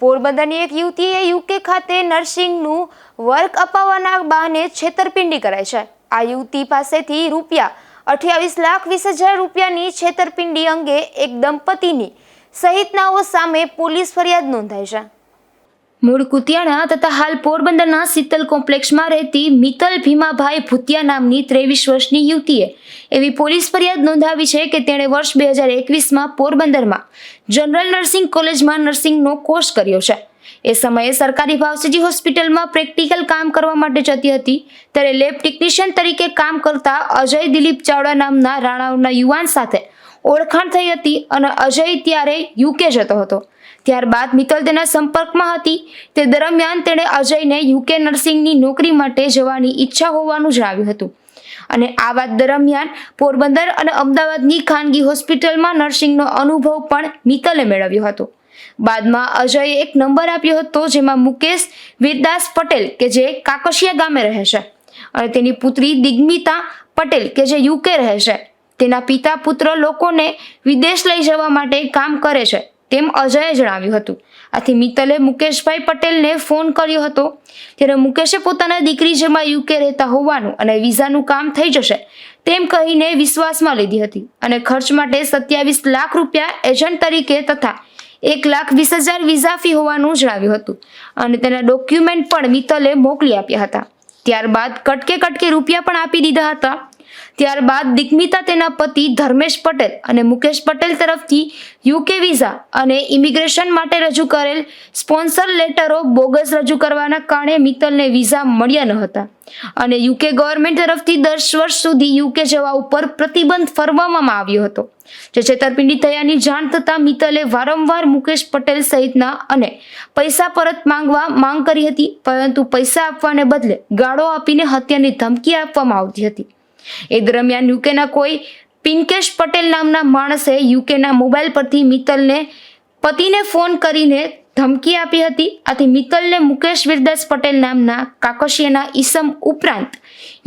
પોરબંદરની એક યુવતીએ યુકે ખાતે નર્સિંગનું વર્ક અપાવવાના બહાને છેતરપિંડી કરાઈ છે. આ યુવતી પાસેથી રૂપિયા અઠ્યાવીસ લાખ વીસ હજાર રૂપિયાની છેતરપિંડી અંગે એક દંપતીની સહિતનાઓ સામે પોલીસ ફરિયાદ નોંધાઈ છે. મૂળ કુતિયાણા તથા હાલ પોરબંદરના શીતલ કોમ્પ્લેક્સમાં રહેતી મિતલ ભીમાભાઈ ભૂતિયા નામની ત્રેવીસ વર્ષની યુવતીએ એવી પોલીસ ફરિયાદ નોંધાવી છે કે તેણે વર્ષ બે હજાર એકવીસમાં પોરબંદરમાં જનરલ નર્સિંગ કોલેજમાં નર્સિંગનો કોર્સ કર્યો છે. એ સમયે સરકારી ભાવસીજી હોસ્પિટલમાં પ્રેક્ટિકલ કામ કરવા માટે જતી હતી. ત્યારે લેબ ટેકનિશિયન તરીકે કામ કરતા અજય દિલીપ ચાવડા નામના રાણાઓના યુવાન સાથે ઓળખાણ થઈ હતી અને અજય ત્યારે યુકે જતો હતો. ત્યારબાદ મિત્તલ તેના સંપર્કમાં હતી. તે દરમિયાન તેણે અજયને યુકે નર્સિંગની નોકરી માટે જવાની ઈચ્છા હોવાનું જણાવ્યું હતું. અને આ વાત દરમિયાન પોરબંદર અને અમદાવાદની ખાનગી હોસ્પિટલમાં નર્સિંગનો અનુભવ પણ મિત્તલે મેળવ્યો હતો. બાદમાં અજયે એક નંબર આપ્યો હતો જેમાં મુકેશ વીરદાસ પટેલ કે જે કાકશિયા ગામે રહે છે. અને તેની પુત્રી દિગ્મિતા પટેલ કે જે યુકે રહે છે. તેના પિતા પુત્ર લોકોને વિદેશ લઈ જવા માટે કામ કરે છે, તેમ અજયે જણાવ્યું હતું. આથી મિત્તલે મુકેશભાઈ પટેલને ફોન કર્યો હતો. ત્યારે મુકેશે પોતાના દીકરી જેમાં યુકે રહેતા હોવાનું અને વિઝાનું કામ થઈ જશે તેમ કહીને વિશ્વાસમાં લીધી હતી અને ખર્ચ માટે સત્યાવીસ લાખ રૂપિયા એજન્ટ તરીકે તથા એક લાખ વીસ હજાર વિઝા ફી હોવાનું જણાવ્યું હતું અને તેના ડોક્યુમેન્ટ પણ મિત્તલે મોકલી આપ્યા હતા. ત્યારબાદ કટકે કટકે રૂપિયા પણ આપી દીધા હતા. ત્યારબાદ દિગ્મિતા તેના પતિ ધર્મેશ પટેલ અને મુકેશ પટેલ તરફથી યુકે વિઝા અને ઇમિગ્રેશન માટે રજૂ કરેલ સ્પોન્સર લેટરો બોગસ રજૂ કરવાના કારણે મિત્તલને વિઝા મળ્યા ન હતા. અને યુકે ગવર્મેન્ટ તરફથી દસ વર્ષ સુધી યુકે જવા ઉપર પ્રતિબંધ ફરવામાં આવ્યો હતો. જે છેતરપિંડી થયાની જાણ થતાં મિત્તલે વારંવાર મુકેશ પટેલ સહિતના અને પૈસા પરત માંગવા માંગ કરી હતી, પરંતુ પૈસા આપવાને બદલે ગાળો આપીને હત્યાની ધમકી આપવામાં આવતી હતી. એ દરમિયાન યુકેના કોઈ પિંકેશ પટેલ નામના માણસે યુકેના મોબાઈલ પરથી મિત્તલને પતિને ફોન કરીને ધમકી આપી હતી. આથી મિત્તલને મુકેશ વિરદાસ પટેલ નામના કાકશિયાના ઈસમ ઉપરાંત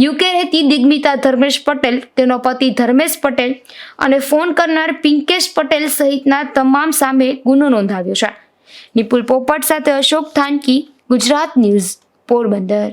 યુકે રહેતી દિગ્મિતા ધર્મેશ પટેલ, તેનો પતિ ધર્મેશ પટેલ અને ફોન કરનાર પિંકેશ પટેલ સહિતના તમામ સામે ગુનો નોંધાવ્યો છે. નિપુલ પોપટ સાથે અશોક થાનકી, ગુજરાત ન્યૂઝ પોરબંદર.